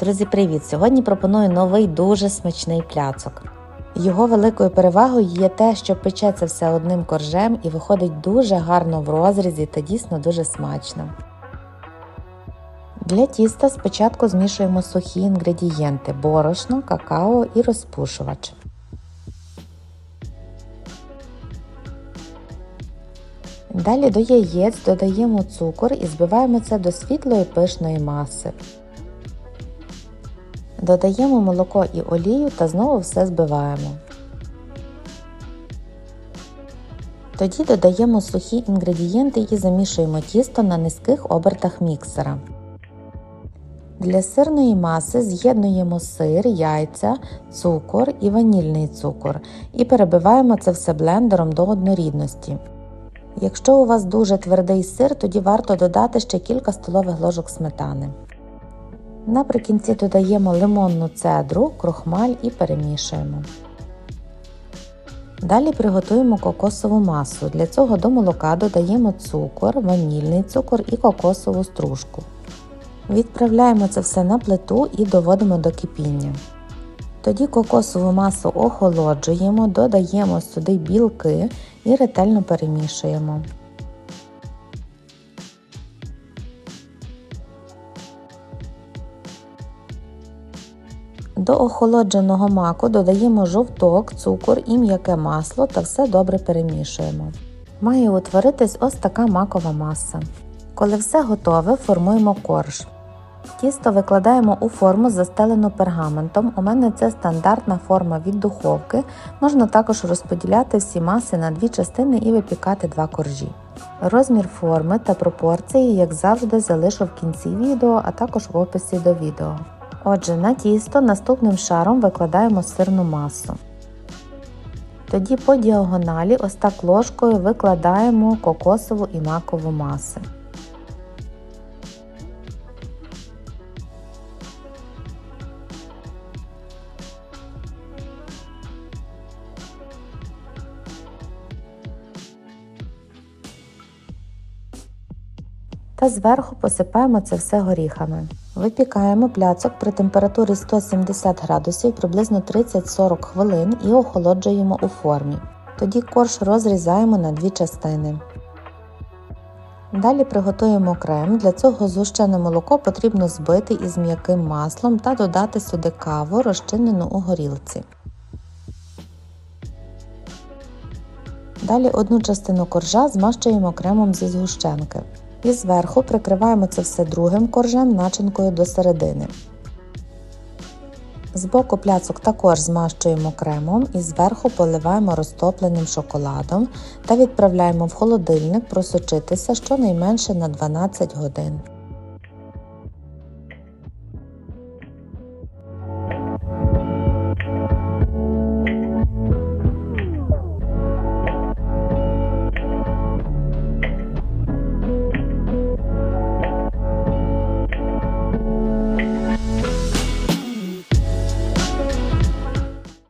Друзі, привіт! Сьогодні пропоную новий дуже смачний пляцок. Його великою перевагою є те, що печеться все одним коржем і виходить дуже гарно в розрізі та дійсно дуже смачно. Для тіста спочатку змішуємо сухі інгредієнти борошно, какао і розпушувач. Далі до яєць додаємо цукор і збиваємо це до світлої пишної маси. Додаємо молоко і олію та знову все збиваємо. Тоді додаємо сухі інгредієнти і замішуємо тісто на низьких обертах міксера. Для сирної маси з'єднуємо сир, яйця, цукор і ванільний цукор і перебиваємо це все блендером до однорідності. Якщо у вас дуже твердий сир, тоді варто додати ще кілька столових ложок сметани. Наприкінці додаємо лимонну цедру, крохмаль і перемішуємо. Далі приготуємо кокосову масу. Для цього до молока додаємо цукор, ванільний цукор і кокосову стружку. Відправляємо це все на плиту і доводимо до кипіння. Тоді кокосову масу охолоджуємо, додаємо сюди білки і ретельно перемішуємо. До охолодженого маку додаємо жовток, цукор і м'яке масло та все добре перемішуємо. Має утворитись ось така макова маса. Коли все готове, формуємо корж. Тісто викладаємо у форму, застелену пергаментом. У мене це стандартна форма від духовки. Можна також розподіляти всі маси на дві частини і випікати два коржі. Розмір форми та пропорції, як завжди, залишу в кінці відео, а також в описі до відео. Отже, на тісто наступним шаром викладаємо сирну масу. Тоді по діагоналі ось так ложкою викладаємо кокосову і макову маси. Та зверху посипаємо це все горіхами. Випікаємо пляцок при температурі 170 градусів приблизно 30-40 хвилин і охолоджуємо у формі. Тоді корж розрізаємо на дві частини. Далі приготуємо крем. Для цього згущене молоко потрібно збити із м'яким маслом та додати сюди каву, розчинену у горілці. Далі одну частину коржа змащуємо кремом зі згущенки. І зверху прикриваємо це все другим коржем начинкою до середини. З боку пляцок також змащуємо кремом і зверху поливаємо розтопленим шоколадом та відправляємо в холодильник просочитися щонайменше на 12 годин.